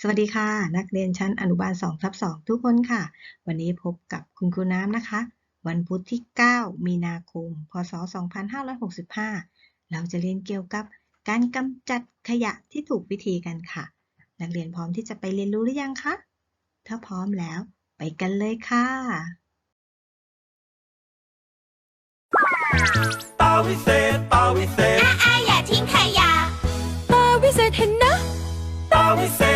สวัสดีค่ะ นักเรียนชั้นอนุบาล2ทับ2ทุกคนค่ะ วันนี้พบกับคุณครูน้ำนะคะ วันพุธที่ 9 มีนาคม พศ 2565 เราจะเรียนเกี่ยวกับการกำจัดขยะที่ถูกวิธีกันค่ะ นักเรียนพร้อมที่จะไปเรียนรู้หรือยังคะ ถ้าพร้อมแล้วไปกันเลยค่ะ ตาวิเศษตาวิเศษอาอย่าทิ้งขยะ ตาวิเศษเห็นนะ ตาวิเศษตา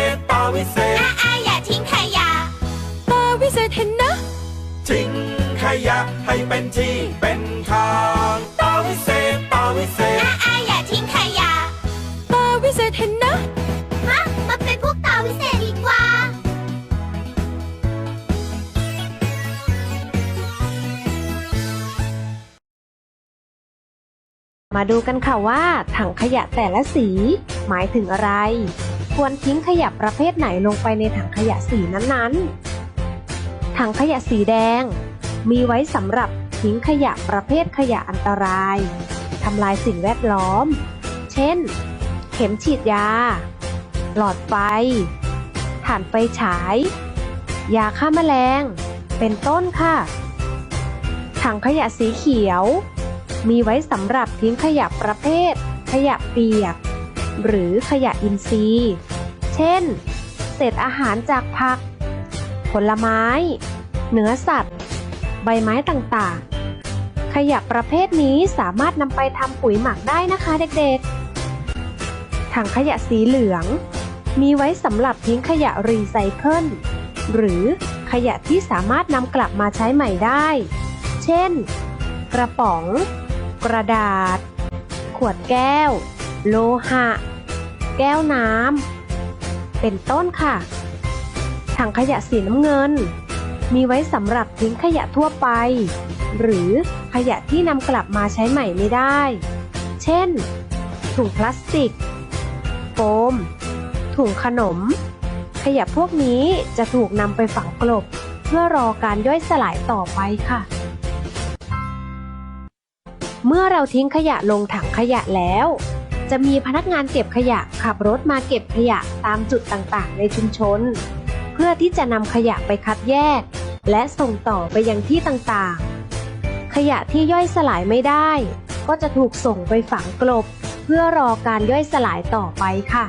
วิเศษอาอย่าทิ้งขยะตาวิเศษเห็นนะ ทิ้งขยะให้เป็นที่เป็นทางตาวิเศษตาวิเศษอาอย่าทิ้งขยะตาวิเศษเห็นนะฮะมาเป็นพวกตาวิเศษดีกว่า มาดูกันค่ะว่าถังขยะแต่ละสี หมายถึงอะไร ควรทิ้งขยะประเภทไหนลงไปในถังขยะสีนั้นๆ ถังขยะสีแดง มีไว้สำหรับทิ้งขยะประเภทขยะอันตรายทำลายสิ่งแวดล้อม เช่น เข็มฉีดยา หลอดไฟ ถ่านไฟฉาย ยาฆ่าแมลง เป็นต้นค่ะ ถังขยะสีเขียว มีไว้สำหรับทิ้งขยะประเภท ขยะเปียก หรือขยะอินทรีย์ เช่น เศษอาหารจากผัก ผลไม้ เนื้อสัตว์ ใบไม้ต่างๆ ขยะประเภทนี้สามารถนำไปทำปุ๋ยหมักได้นะคะเด็กๆ ถังขยะสีเหลือง มีไว้สำหรับทิ้งขยะรีไซเคิล หรือขยะที่สามารถนำกลับมาใช้ใหม่ได้ เช่น กระป๋อง กระดาษ ขวดแก้ว โลหะ แก้วน้ำ เป็นต้นค่ะ ถังขยะสีน้ำเงิน มีไว้สำหรับทิ้งขยะทั่วไป หรือขยะที่นำกลับมาใช้ใหม่ไม่ได้ เช่น ถุงพลาสติก โฟม ถุงขนม ขยะพวกนี้จะถูกนำไปฝังกลบ เพื่อรอการย่อยสลายต่อไปค่ะ เมื่อเราทิ้งขยะลงถังขยะแล้ว จะมีพนักงานเก็บขยะขับรถมาเก็บขยะตามจุดต่างๆ ในชุมชน เพื่อที่จะนำขยะไปคัดแยก และส่งต่อไปยังที่ต่างๆ ขยะที่ย่อยสลายไม่ได้ ก็จะถูกส่งไปฝังกลบ เพื่อรอการย่อยสลายต่อไปค่ะ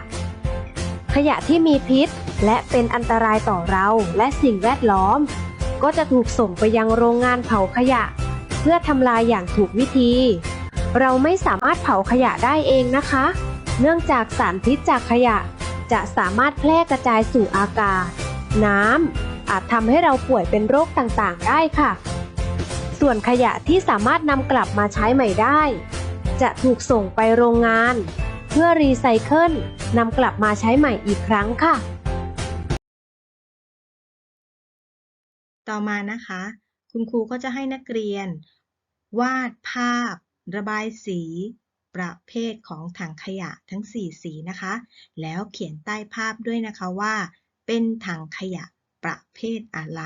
ขยะที่มีพิษและเป็นอันตรายต่อเราและสิ่งแวดล้อม ก็จะถูกส่งไปยังโรงงานเผาขยะ เพื่อทำลายอย่างถูกวิธี เราไม่สามารถเผาขยะได้เองนะคะ เนื่องจากสารพิษจากขยะ จะสามารถแพร่กระจายสู่อากาศ น้ำอาจทำให้เราป่วยเป็นโรคต่างๆ ได้ค่ะ ส่วนขยะที่สามารถนำกลับมาใช้ใหม่ได้ จะถูกส่งไปโรงงาน เพื่อรีไซเคิลนำกลับมาใช้ใหม่อีกครั้งค่ะ ต่อมานะคะ คุณครูก็จะให้นักเรียน วาดภาพ ระบายสีประเภทของถังขยะทั้ง 4 สีนะคะ แล้วเขียนใต้ภาพด้วยนะคะว่า เป็นถังขยะประเภทอะไร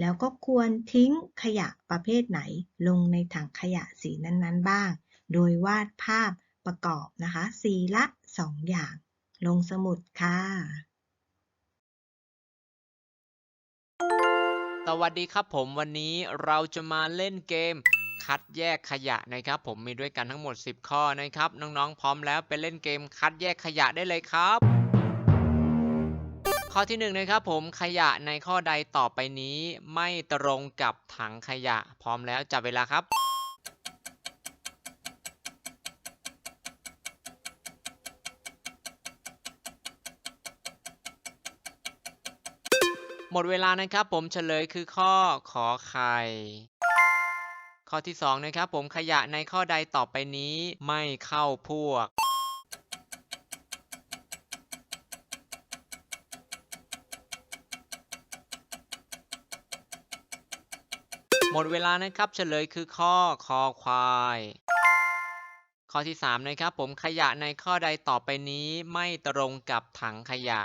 แล้วก็ควรทิ้งขยะประเภทไหนลงในถังขยะสีนั้นๆ บ้าง โดยวาดภาพประกอบนะคะ สีละ 2 อย่าง ลงสมุดค่ะ สวัสดีครับผมวันนี้เราจะมาเล่นเกม คัดแยกขยะนะครับ ผมมีด้วยกันทั้งหมด 10 ข้อนะครับ น้องๆ พร้อมแล้วไปเล่นเกมคัดแยกขยะได้เลยครับ ข้อที่1นะครับผมขยะในข้อใดต่อไปนี้ไม่ตรงกับถังขยะ พร้อมแล้วจับเวลาครับหมดเวลานะครับผมเฉลยคือข้อขอไข่ ข้อที่ 2 นะครับผมขยะในข้อใดต่อไปนี้ไม่เข้าพวก หมดเวลานะครับเฉลยคือข้อคอควาย ข้อที่ 3 นะครับผมขยะในข้อใดต่อไปนี้ไม่ตรงกับถังขยะ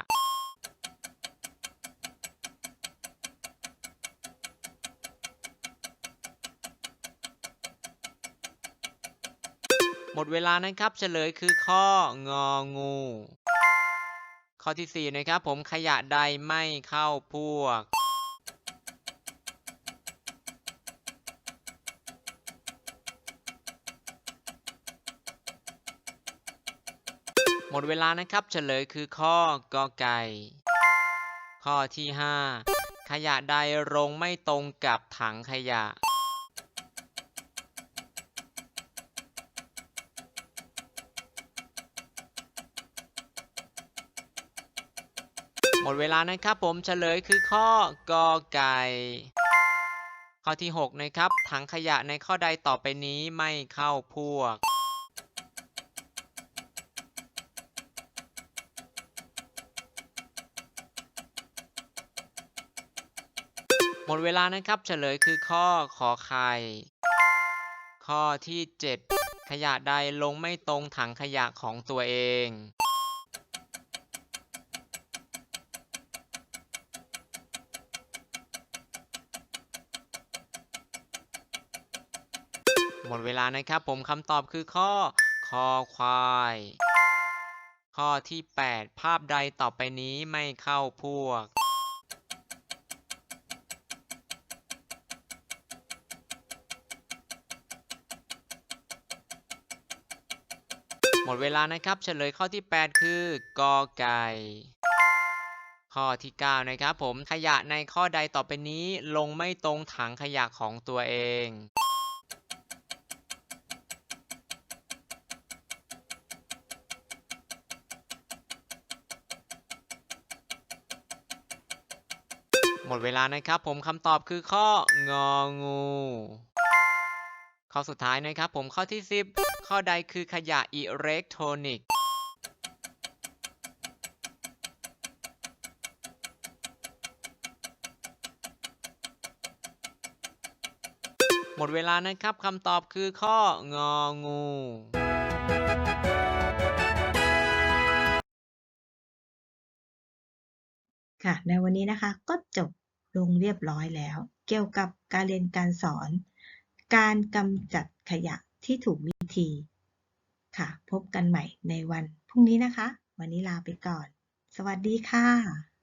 หมดเวลานะครับเฉลยคือข้ององู ข้อที่ 4 นะครับ ผมขยะใดไม่เข้าพวก หมดเวลานะครับเฉลยคือข้อกอไก่ ข้อที่ 5 ขยะใดลงไม่ตรงกับถังขยะ หมดเวลานะครับผมเฉลยคือข้อกอไก่ ข้อที่ 6 นะครับ ถังขยะในข้อใดต่อไปนี้ไม่เข้าพวก หมดเวลานะครับเฉลยคือข้อขอไข่ ข้อที่ 7 ขยะใดลงไม่ตรงถังขยะของตัวเอง หมดเวลานะครับผมคำตอบคือข้อคอควาย ข้อที่ 8 ภาพใดต่อไปนี้ไม่เข้าพวก หมดเวลานะครับเฉลยข้อที่ 8 คือกอไก่ข้อที่ 9 นะครับผมขยะในข้อใดต่อไปนี้ลงไม่ตรงถังขยะของตัวเอง หมดเวลานะครับผมคำตอบคือข้ององู ข้อสุดท้ายนะครับผมข้อที่ 10 ข้อใดคือขยะอิเล็กทรอนิกส์หมดเวลานะครับคำตอบคือข้ององู ค่ะ ในวันนี้นะคะก็จบลงเรียบร้อยแล้ว เกี่ยวกับการเรียนการสอน การกำจัดขยะที่ถูกวิธี ค่ะ พบกันใหม่ในวันพรุ่งนี้นะคะ วันนี้ลาไปก่อน สวัสดีค่ะ